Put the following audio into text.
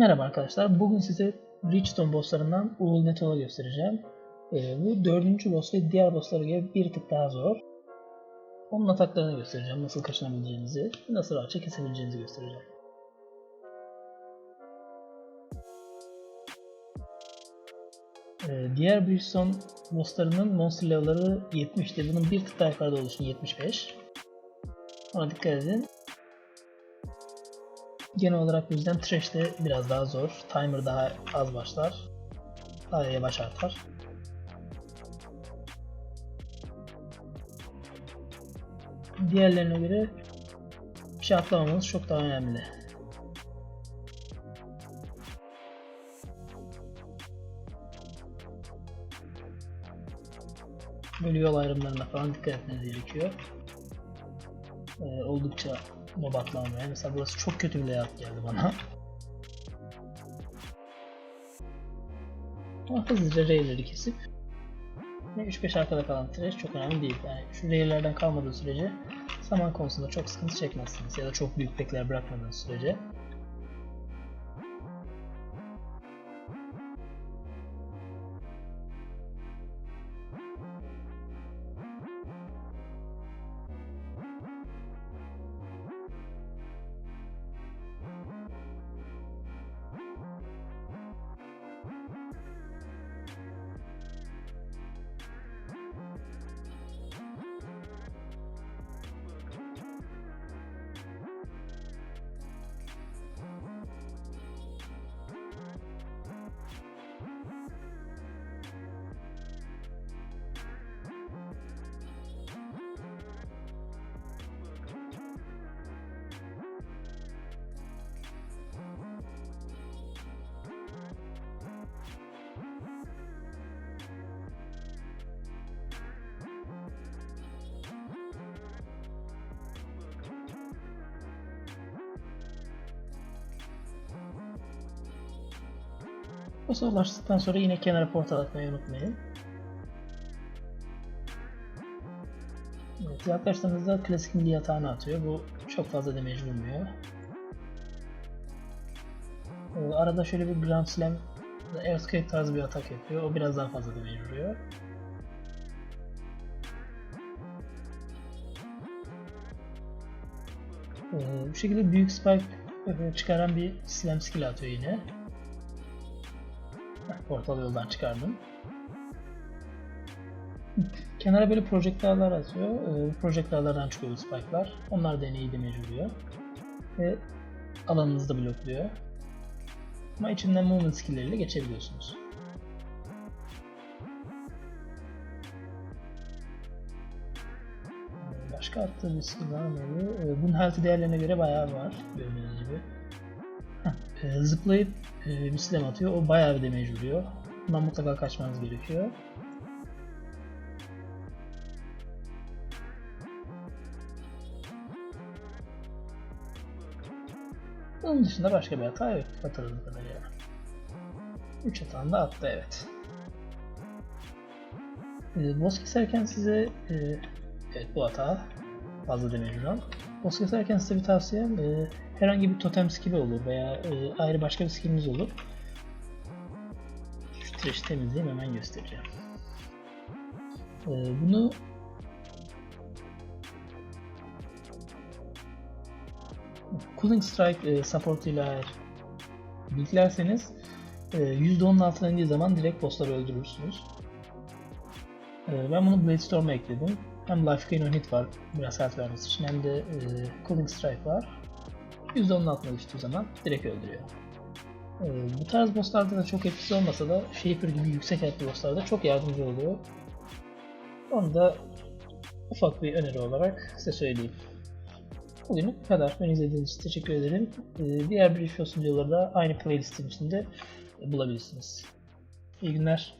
Merhaba arkadaşlar. Bugün size Bridgestone bosslarından Uğul Metal'ı göstereceğim. Ee, bu dördüncü boss ve diğer bosslara göre bir tık daha zor. Onun ataklarını göstereceğim. Nasıl kaçınabileceğinizi, nasıl rahatça kesebileceğinizi göstereceğim. Ee, diğer Bridgestone bosslarının monster level'ları 70'ti. Bunun bir tık daha yukarıda oluşun 75. Ona dikkat edin. Genel olarak bu yüzden Trash de biraz daha zor. Timer daha az başlar. Daha yavaş artar. Diğerlerine göre bir şey atlamamamız çok daha önemli. Böyle yol ayrımlarına falan dikkat etmeniz gerekiyor. Ee, oldukça mob atlamamaya. Mesela burası çok kötü bir layout geldi bana. Ama hızlıca rayleri kesip ve 3-5 arkada kalan trash çok önemli değil. Yani şu raylerden kalmadığı sürece zaman konusunda çok sıkıntı çekmezsiniz ya da çok büyük bekler bırakmadığınız sürece. Boss'a ulaştıktan sonra yine kenara portal atmayı unutmayın. Evet, yaklaştığınızda klasik milli yatağını atıyor. Bu çok fazla damage vurmuyor. Ee, arada şöyle bir Grand Slam Earthquake tarzı bir atak yapıyor. O biraz daha fazla damage vuruyor. Ee, bu şekilde büyük spike e, çıkaran bir slam skill atıyor yine. Portal yoldan çıkardım. Kenara böyle projektörler atıyor. Ee, projektörlerden çıkıyor spike'lar. Onlar iyi damage vuruyor. Ve alanınızı da blokluyor. Ama içinden movement skill'leriyle geçebiliyorsunuz. Başka attığı bir skill var mıydı? Ee, Bunun health değerlerine göre bayağı var. Gördüğünüz gibi. E, zıplayıp e, bir slam atıyor. O bayağı bir damage vuruyor. Bundan mutlaka kaçmanız gerekiyor. Onun dışında başka bir hata yok hatırladığım kadarıyla. 3 hatan da attı evet. E, boss keserken size e, evet bu hata fazla damage vuran. Boss keserken size bir tavsiyem e, herhangi bir totem skill'i olur veya e, ayrı başka bir skill'iniz olur. Trash temizleyeyim hemen göstereceğim. E, bunu Cooling Strike e, support ile bilgilerseniz e, %10'un altına indiği zaman direkt bossları öldürürsünüz. E, ben bunu Blade Storm'a ekledim. Hem Life Gain on Hit var biraz health vermesi için hem de e, Cooling Strike var. %10'un altına düştüğü zaman direkt öldürüyor. E, bu tarz bosslarda da çok etkisi olmasa da Shaper gibi yüksek health'li bosslarda çok yardımcı oluyor. Onu da ufak bir öneri olarak size söyleyeyim. Bugünlük bu kadar. Beni izlediğiniz için teşekkür ederim. Ee, Diğer bir videoları da aynı playlistin içinde bulabilirsiniz. İyi günler.